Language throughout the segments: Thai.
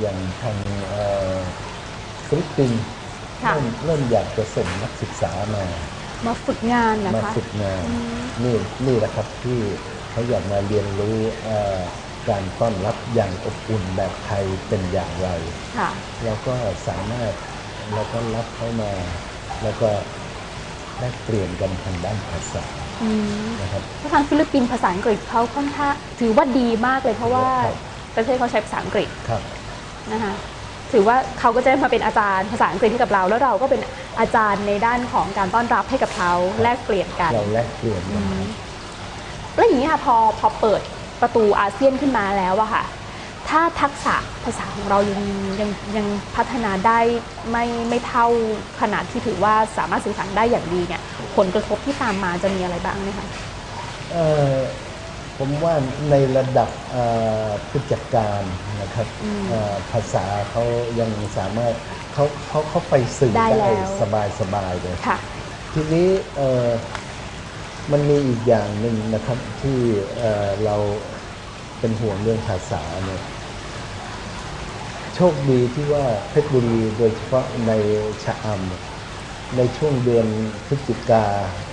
อย่างทางเอ่อฟิลิปปินส์ค่ะเริ่มเริ่มอยากจะส่งนักศึกษามา มาฝึกงานนะมาคะฝึกงานอืมนี่นี่แหละครับที่เขาอยากมาเรียนรู้เอ่อการต้อนรับอย่างอบอุ่นแบบไทยเป็นอย่างไรค่ะเราก็สามารถเราก็รับเขามา แล้วก็แลกเปลี่ยนกันทางด้านภาษาอืมนะครับเพราะทางฟิลิปปินส์ภาษาอังกฤษเขาค่อนข้างถือว่าดีมากเลยเพราะว่าครับประเทศเขาใช้ภาษาอังกฤษครับ นะคะถือว่าเขาก็จะได้มาเป็นอาจารย์ภาษาอังกฤษให้กับเรา แล้วเราก็เป็นอาจารย์ในด้านของการต้อนรับให้กับเขาแลกเปลี่ยนกันเราแลกเปลี่ยนกันครับแล้วอย่างนี้ค่ะพอพอเปิดประตูอาเซียนขึ้นมาแล้วอะค่ะ ถ้าทักษะภาษาของเรายังยังยังพัฒนาได้ไม่ไม่เท่าขนาดที่ถือว่าสามารถสื่อสารได้อย่างดีเนี่ยผลกระทบที่ตามมาจะมีอะไรบ้างไหมคะเอ่อ ผมว่าในระดับเอ่อผู้จัดการนะครับอืมเอ่อภาษาเขายังสามารถเขาเขาเขาไปสื่อได้ได้แล้วสบายสบายเลยค่ะทีนี้เอ่อมันมีอีกอย่างหนึ่งนะครับที่เอ่อเราเป็นห่วงเรื่องภาษาเนี่ยโชคดีที่ว่าเพชรบุรีโดยเฉพาะในชะอำ ในช่วงเดือนพฤศจิกา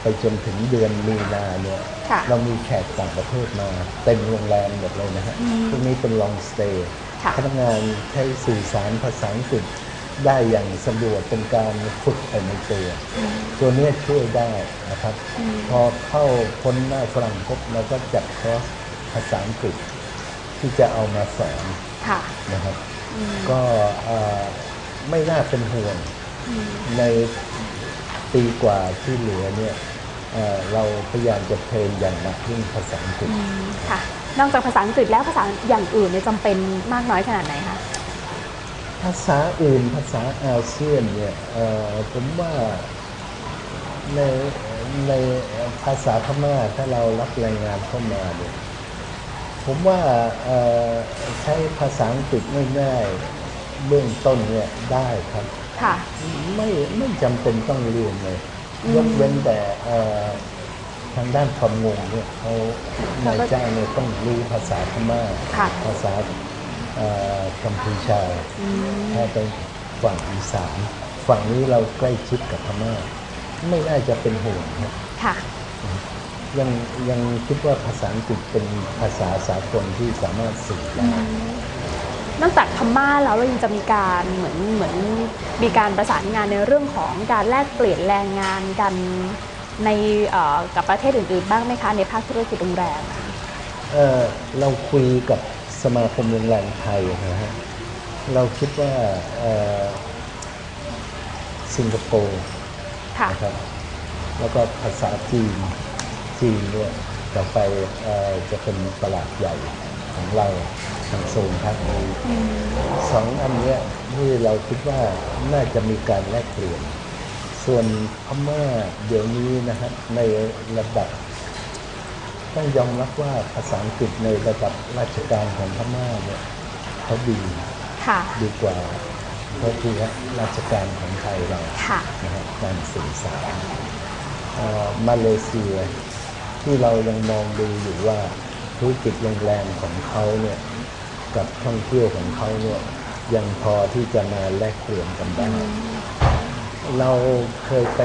ไปจนถึงเดือนมีนาเนี่ยค่ะเรามีแขกต่างประเทศมาเต็มโรงแรมหมดเลยนะฮะอืมพวกนี้เป็นลองสเตย์ค่ะ พนักงานใช้สื่อสารภาษาอังกฤษได้อย่างสะดวกเป็นการฝึกไปในตัว ตัวเนี้ยช่วยได้นะครับอืมพอเข้าพ้นหน้าฝรั่งปุ๊บเราก็จัดคอร์สภาษาอังกฤษที่จะเอามาสอนค่ะนะครับ อืม ก็เอ่อไม่น่าเป็นห่วงอืม ในปีกว่าที่เหลือเนี่ยเอ่อเราพยายามจะเทรนอย่างหนักเรื่องภาษาอังกฤษอืมค่ะนอกจากภาษาอังกฤษแล้วภาษาอย่างอื่นเนี่ยจำเป็นมากน้อยขนาดไหนคะภาษาอื่นภาษาอาเซียนเนี่ยเอ่อผมว่าในในภาษาพม่าถ้าเรารับแรงงานเข้ามาเนี่ยผมว่าเอ่อใช้ภาษาอังกฤษง่ายๆเบื้องต้นเนี่ยได้ครับ ค่ะ ไม่ไม่จำเป็นต้องเรียนเลยอืมยกเว้นแต่เอ่อทางด้านความงงเนี่ยเขาเขานายก็จ้างเนี่ยต้องรู้ภาษาพม่าค่ะภาษาเอ่อกัมพูชาอืมถ้าไปฝั่งอีสานฝั่งนี้เราใกล้ชิดกับพม่าไม่น่าจะเป็นห่วงครับค่ะยังยังคิดว่าภาษาอังกฤษเป็นภาษาสากลที่สามารถสื่อได้ นอกจากพม่าแล้วเรายังจะมีการเหมือนเหมือนมีการประสานงานในเรื่องของการแลกเปลี่ยนแรงงานกันในกับประเทศอื่นๆ บ้างไหมคะในภาคธุรกิจโรงแรมเออเราคุยกับสมาคมโรงแรมไทยนะฮะเราคิดว่าสิงคโปร์ค่ะนะครับแล้วก็ภาษาจีนจีนเนี่ยต่อไปออจะเป็นตลาดใหญ่ของเรา ทางโซนภาคนี้สองอันเนี้ยที่เราคิดว่าน่าจะมีการแลกเปลี่ยน ส่วนพม่าเดี๋ยวนี้นะฮะในระดับ ต้องยอมรับว่าภาษาอังกฤษในระดับราชการของพม่าเนี่ยเขาดีค่ะดีกว่าเท่าที่ราชการของไทยเราค่ะนะฮะการสื่อสารเอ่อมาเลเซียที่เรายังมองดูอยู่ว่า ธุรกิจโรงแรมของเขาเนี่ยกับท่องเที่ยวของเขาเนี่ยยังพอที่จะมาแลกเปลี่ยนกันได้เราเคยไป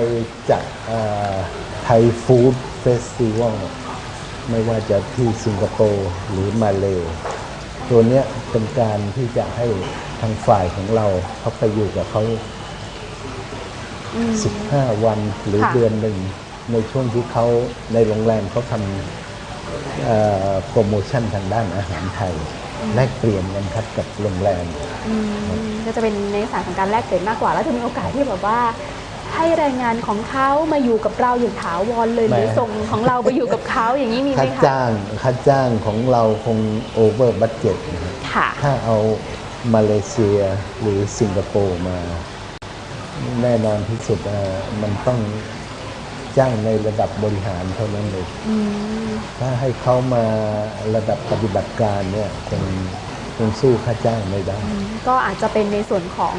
จัดไทยฟู้ดเฟสติวัลไม่ว่าจะที่สิงคโปร์หรือมาเลตัวเนี้ยเป็นการที่จะให้ทางฝ่ายของเราเขาไปอยู่กับเขาอืม15 วันหรือค่ะเดือนหนึ่งในช่วงที่เขาในโรงแรมเขาทำเอ่อ โปรโมชั่นทางด้านอาหารไทย แลกเปลี่ยนกันครับกับโรงแรม อืมก็จะเป็นในสายของการแลกเปลี่ยนมากกว่า แล้วจะมีโอกาสที่แบบว่า ให้แรงงานของเขามาอยู่กับเราอย่างถาวรเลยหรือแหมส่งของเราไปอยู่กับเขาอย่างนี้มีไหมค่าคะจ้างค่าจ้างของเราคงโอเวอร์บัตเจ็ตนะครับค่ะ ถ้าเอามาเลเซียหรือสิงคโปร์มา แน่นอนที่สุดอะมันต้อง จ้างในระดับบริหารเท่านั้นเลยอืมถ้าให้เขามาระดับปฏิบัติการเนี่ยคงคงสู้ค่าจ้างไม่ได้ ก็อาจจะเป็นในส่วนของ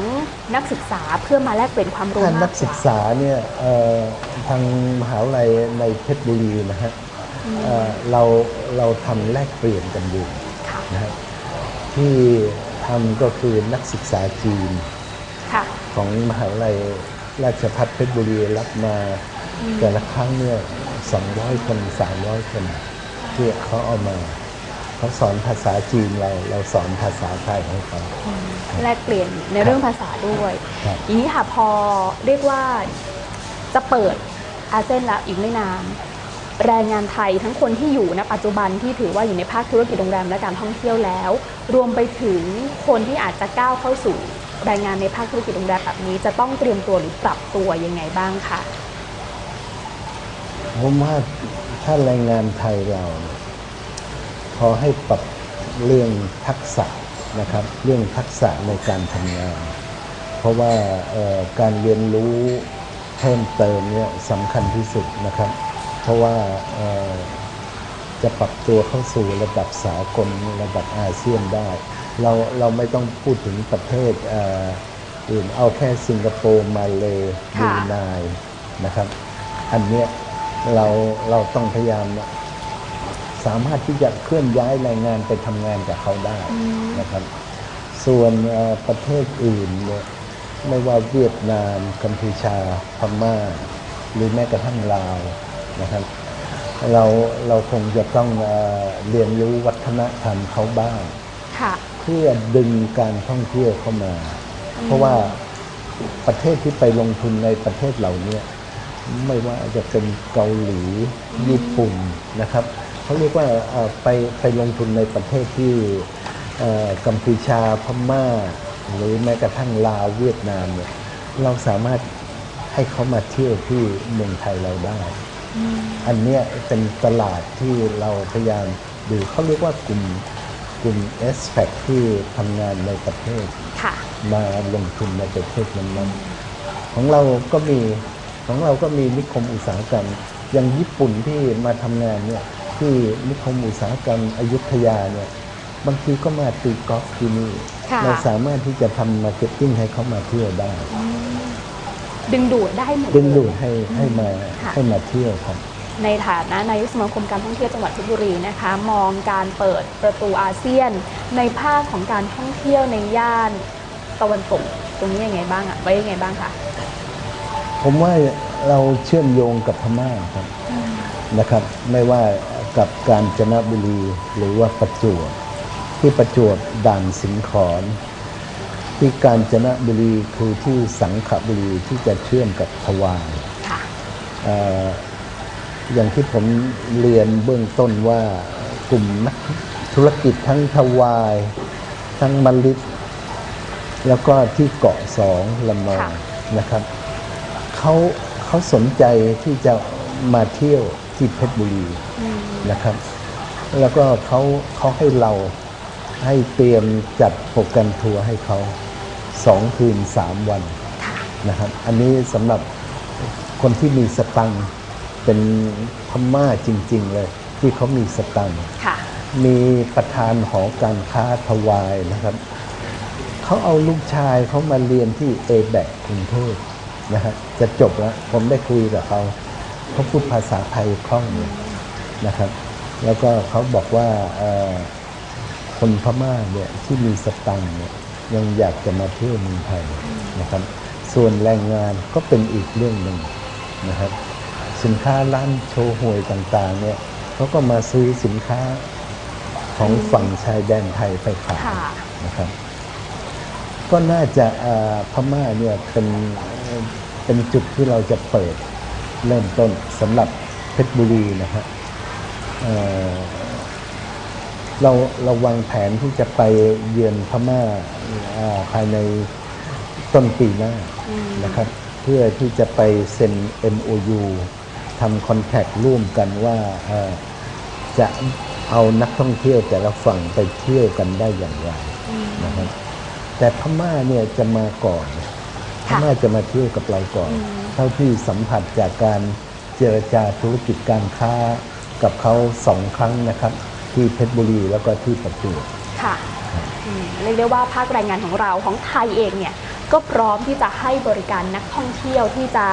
นักศึกษาเพื่อมาแลกเปลี่ยนความรู้ถ้ามากนักกศึกว่าษาเนี่ยเอ่อทางมหาวิทยาลัยในเพชรบุรีนะฮะเอ่อเราเราทำแลกเปลี่ยนกันอยู่ค่ะนะฮะที่ทำก็คือนักศึกษาจีนค่ะของมหาวิทยาลัย ราชภัฏเพชรบุรีรับมาแต่ละครั้งเนี่ย200คน300คนที่เขาเอามาเขาสอนภาษาจีนเราเราสอนภาษาไทยให้เขาแลกเปลี่ยนในเรื่องภาษาด้วยครับอย่างนี้ค่ะพอเรียกว่าจะเปิดอาเซียนแล้วอีกไม่นานแรงงานไทยทั้งคนที่อยู่ณปัจจุบันที่ถือว่าอยู่ในภาคธุรกิจโรงแรมและการท่องเที่ยวแล้ว รวมไปถึงคนที่อาจจะก้าวเข้าสู่ แรงงานในภาคธุรกิจโรงแรมแบบนี้จะต้องเตรียมตัวหรือปรับตัวยังไงบ้างคะผมว่าถ้าแรงงานไทยเราขอให้ปรับเรื่องทักษะนะครับ เรื่องทักษะในการทำงาน เพราะว่าการเรียนรู้เพิ่มเติมเนี่ยสำคัญที่สุดนะครับ เพราะว่าจะปรับตัวเข้าสู่ระดับสากลระดับอาเซียนได้ เราเราไม่ต้องพูดถึงประเทศเอ่ออื่นเอาแค่สิงคโปร์มาเลยบรูค่ะไนนะครับ อันเนี้ยเราเราต้องพยายามสามารถที่จะเคลื่อนย้ายแรงงานไปทำงานกับเขาได้นะครับ ส่วนเอ่อประเทศอื่นเนี่ยไม่ว่าเวียดนาม กัมพูชา พม่า หรือแม้กระทั่งลาวนะครับ เราเราคงจะต้องเอ่อเรียนรู้วัฒนธรรมเขาบ้าง ค่ะ เพื่อดึงการท่องเที่ยวเข้ามา เพราะว่าประเทศที่ไปลงทุนในประเทศเหล่านี้ไม่ว่าจะเป็นเกาหลีญี่ปุ่นนะครับเขาเรียกว่าเอ่อไปไปลงทุนในประเทศที่เอ่อกัมพูชาพม่า หรือแม้กระทั่งลาวเวียดนามเนี่ยเราสามารถให้เขามาเที่ยวที่เมืองไทยเราได้ อันเนี้ยเป็นตลาดที่เราพยายามดูเขาเรียกว่ากลุ่ม กลุ่ม s p a c ที่ทำงานในประเทศค่ะมาลงทุนในประเทศนั้นๆของเราก็มีของเราก็มีนิคมอุตสาหกรรม อย่างญี่ปุ่นที่มาทำงานเนี่ยที่นิคมอุตสาหกรรมอยุธยาเนี่ยบางทีก็มาตีกอล์ฟที่นี่ค่ะเราสามารถที่จะทำมาร์เก็ตติ้งให้เขามาเที่ยวได้ ดึงดูดได้หมดดึงดูดเลยให้ให้มาค่ะให้มาเที่ยวครับ ในฐานะนายกสมาคมการท่องเที่ยวจังหวัดเพชรบุรีนะคะ มองการเปิดประตูอาเซียน ในภาคของการท่องเที่ยวในย่านตะวันตกตรงนี้ยังไงบ้างอะไว้ยังไงบ้างคะผมว่าเราเชื่อมโยงกับพม่าครับนะครับ ไม่ว่ากับการจนบุรีหรือว่าประจวบที่ประจวบด่านสิงขอนที่การจนบุรีคือที่สังขบุรีที่จะเชื่อมกับทวารค่ะเอ่ออย่างที่ผมเรียนเบื้องต้นว่ากลุ่มนักธุรกิจทั้งทวาย ทั้งมลิตแล้วก็ที่เกาะสองละนองค่ะนะครับเขาเขาสนใจที่จะมาเที่ยวที่เพชรบุรีนะครับ แล้วก็เขาเขาให้เราให้เตรียมจัดโปรแกรมทัวร์ให้เขาสองคืนสามวันค่ะนะครับ อันนี้สำหรับคนที่มีสตังค์ เป็นพม่าจริง ๆ เลย ที่เขามีสตังค์ค่ะมีประธานหอการค้าทวายนะครับเขาเอาลูกชายเขามาเรียนที่เอแบกกรุงเทพนะฮะจะจบแล้วผมได้คุยกับเขาเขาพูดภาษาไทยคล่องเลยนะครับ แล้วก็เขาบอกว่าเอ่อคนพม่าเนี่ยที่มีสตังค์เนี่ยยังอยากจะมาเที่ยวเมืองไทยนะครับ ส่วนแรงงานก็เป็นอีกเรื่องหนึ่งนะครับ สินค้าร้านโชว์หวยต่างๆเนี่ยเขาก็มาซื้อสินค้าของฝั่งชายแดนไทยไปขายค่ะนะครับ ก็น่าจะเอ่อพม่าเนี่ยเป็นเป็นจุดที่เราจะเปิดเริ่มต้นสำหรับเพชรบุรีนะฮะเอ่อเราเราวางแผนที่จะไปเยือนพม่าอ่าภายในต้นปีหน้านะครับ เพื่อที่จะไปเซ็น MOU ทำคอนแทคร่วมกันว่าเอ่อจะเอานักท่องเที่ยวแต่ละฝั่งไปเที่ยวกันได้อย่างไรนะครับแต่พม่าเนี่ยจะมาก่อนพค่ะม่าจะมาเที่ยวกับเราก่อน เท่าที่สัมผัสจากการเจรจาธุรกิจการค้ากับเขาสองครั้งนะครับ ที่เพชรบุรีแล้วก็ที่ประจวบค่ะอืมเรียกได้ว่าภาคแรงงานของเราของไทยเองเนี่ย ก็พร้อมที่จะให้บริการนักท่องเที่ยวที่จะ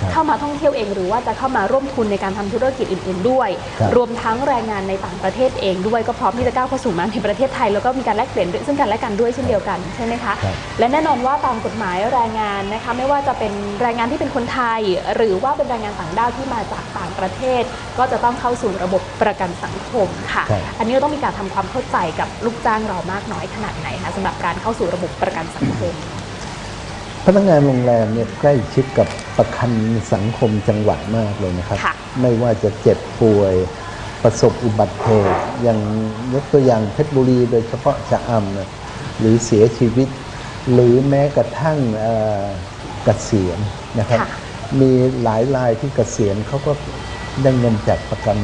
ครับเข้ามาท่องเที่ยวเอง หรือว่าจะเข้ามาร่วมทุนในการทำธุรกิจอื่น ๆ ด้วยครับรวมทั้งแรงงานในต่างประเทศเองด้วยก็พร้อมที่จะก้าวเข้าสู่มาในประเทศไทย แล้วก็มีการแลกเปลี่ยนซึ่งกันและกันด้วยเช่นเดียวกันใช่ไหมคะครับและแน่นอนว่าตามกฎหมายแรงงานนะคะไม่ว่าจะเป็นแรงงานที่เป็นคนไทย หรือว่าเป็นแรงงานต่างด้าวที่มาจากต่างประเทศ ก็จะต้องเข้าสู่ระบบประกันสังคมค่ะครับอันนี้เราต้องมีการทำความเข้าใจกับลูกจ้างเรามากน้อยขนาดไหนคะสำหรับการเข้าสู่ระบบประกันสังคม พนักงานโรงแรมเนี่ยใกล้ชิดกับประกันสังคมจังหวัดมากเลยนะครับ ค่ะ ไม่ว่าจะเจ็บป่วยประสบอุบัติเหตุอย่างยกตัวอย่างเพชรบุรีโดยเฉพาะชะอำเนี่ยหรือเสียชีวิต หรือแม้กระทั่งเอ่อเกษียณนะครับ ค่ะ มีหลายรายที่เกษียณเขาก็ได้เงินจากประกัน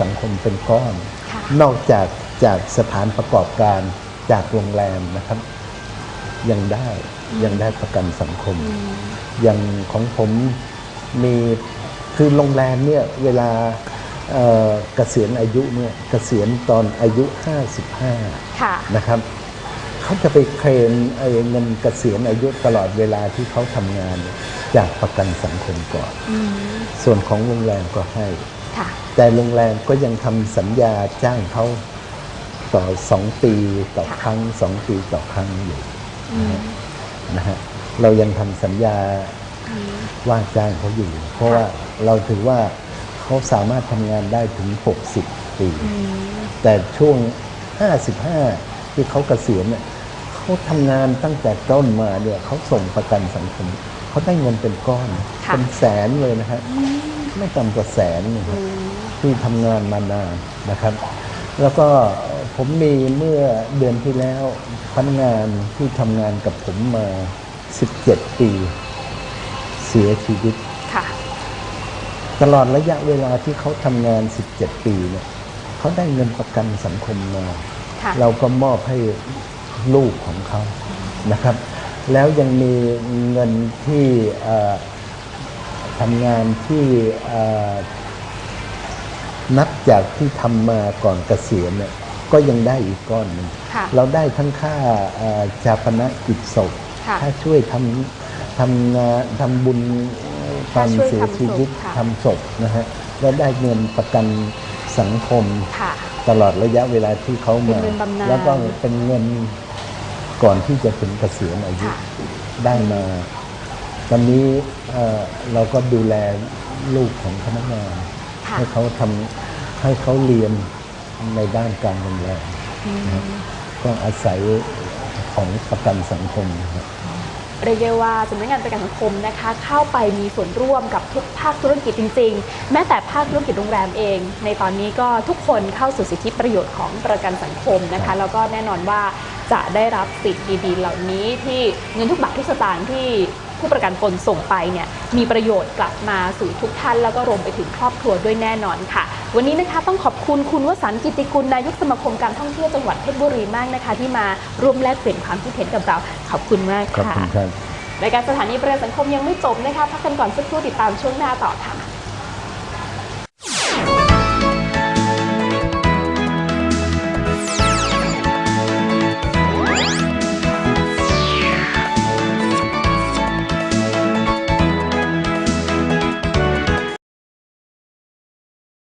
สังคมเป็นก้อน ค่ะ นอกจากจากสถานประกอบการจากโรงแรมนะครับ ยังได้ยังได้ประกันสังคม อย่างของผมมีคือโรงแรมเนี่ยเวลาเอ่อเกษียณอายุเนี่ยเกษียณตอนอายุ 55ค่ะนะครับเขาจะไปเคลมไอ้เงินเกษียณอายุตลอดเวลาที่เขาทำงานเนี่ยจากประกันสังคมก่อนอืมส่วนของโรงแรมก็ให้ค่ะแต่โรงแรมก็ยังทำสัญญาจ้างเขาต่อสองปีต่อค่ะครั้งสองปีต่อครั้งอยู่อืม นะฮะเรายังทำสัญญาอืมว่าจ้างเขาอยู่ เพราะว่าเราถือว่าเขาสามารถทำงานได้ถึง 60 ปีอืมแต่ช่วง 55 ที่เขาเกษียณเนี่ยเขาทำงานตั้งแต่ต้นมาเนี่ยเขาส่งประกันสังคมเขาได้เงินเป็นก้อนค่ะเป็นแสนเลยนะฮะไม่ต่ำกว่าแสนนะคอืรับมที่ทำงานมานานนะครับ แล้วก็ ผมมีเมื่อเดือนที่แล้วพนักงานที่ทำงานกับผมมา 17 ปี เสียชีวิต ค่ะ ตลอดระยะเวลาที่เขาทำงาน 17 ปีเนี่ยเขาได้เงินประกันสังคมมา ค่ะเราก็มอบให้ลูกของเขานะครับ แล้วยังมีเงินที่เอ่อทำงานที่เอ่อนับจากที่ทำมาก่อนเกษียณเนี่ย ก็ยังได้อีกก้อนหนึ่งค่ะ เราได้ทั้งค่าเอ่อชาปนกิจศพค่ะค่าช่วยทำทำงานทำบุญตอนค่าช่วยเสียชีวิตทำศพค่ะ ทำศพนะฮะแล้วได้เงินประกันสังคม ค่ะ ตลอดระยะเวลาที่เขามา เป็นเงินบำนาญแล้วก็เป็นเงินก่อนที่จะถึงเกษียณอายุค่ะ ได้มา ตอนนี้เอ่อเราก็ดูแลลูกของพนักงาน ค่ะ ให้เขาทำให้เขาเรียน ในด้านการโรงแรมอืมก็อาศัยของประกันสังคมนะครับเรียกได้ว่าสำนักงานประกันสังคมนะคะ เข้าไปมีส่วนร่วมกับทุกภาคธุรกิจจริง ๆ แม้แต่ภาคธุรกิจโรงแรมเอง ในตอนนี้ก็ทุกคนเข้าสู่สิทธิประโยชน์ของประกันสังคมนะครัคะบแล้วก็แน่นอนว่าจะได้รับสิทธิ์ดีๆ เหล่านี้ที่เงินทุกบาททุกสตางค์ที่ ผู้ประกันตนส่งไปเนี่ยมีประโยชน์กลับมาสู่ทุกท่าน แล้วก็รวมไปถึงครอบครัวด้วยแน่นอนค่ะ วันนี้นะคะต้องขอบคุณคุณวสันต์กิติกุลนายกสมาคมการท่องเที่ยวจังหวัดเพชรบุรีมากนะคะ ที่มาร่วมแลกเปลี่ยนความคิดเห็นกับเราขอบคุณมากขอบค่ะคุณครับรายการสถานีประกันสังคมยังไม่จบนะคะพักกันก่อนสักครู่ติดตามช่วงหน้าต่อค่ะ